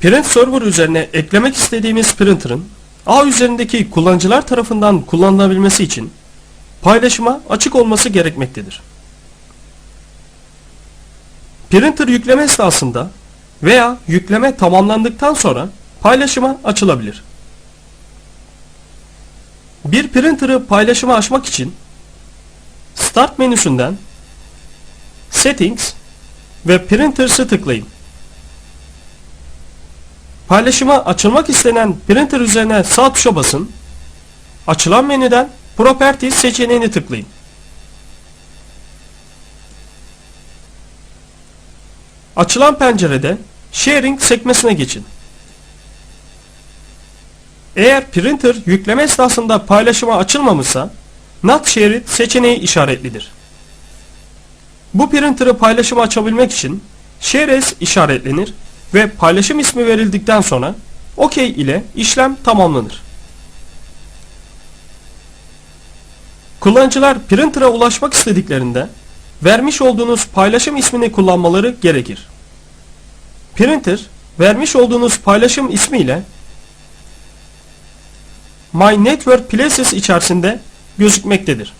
Print Server üzerine eklemek istediğimiz printer'ın ağ üzerindeki kullanıcılar tarafından kullanılabilmesi için paylaşıma açık olması gerekmektedir. Printer yükleme esnasında veya yükleme tamamlandıktan sonra paylaşıma açılabilir. Bir printer'ı paylaşıma açmak için Start menüsünden Settings ve Printers'ı tıklayın. Paylaşıma açılmak istenen printer üzerine sağ tuşa basın. Açılan menüden Properties seçeneğini tıklayın. Açılan pencerede Sharing sekmesine geçin. Eğer printer yükleme esnasında paylaşıma açılmamışsa Not Shared seçeneği işaretlidir. Bu printer'ı paylaşıma açabilmek için Share As işaretlenir ve paylaşım ismi verildikten sonra OK ile işlem tamamlanır. Kullanıcılar printer'a ulaşmak istediklerinde vermiş olduğunuz paylaşım ismini kullanmaları gerekir. Printer vermiş olduğunuz paylaşım ismiyle My Network Places içerisinde gözükmektedir.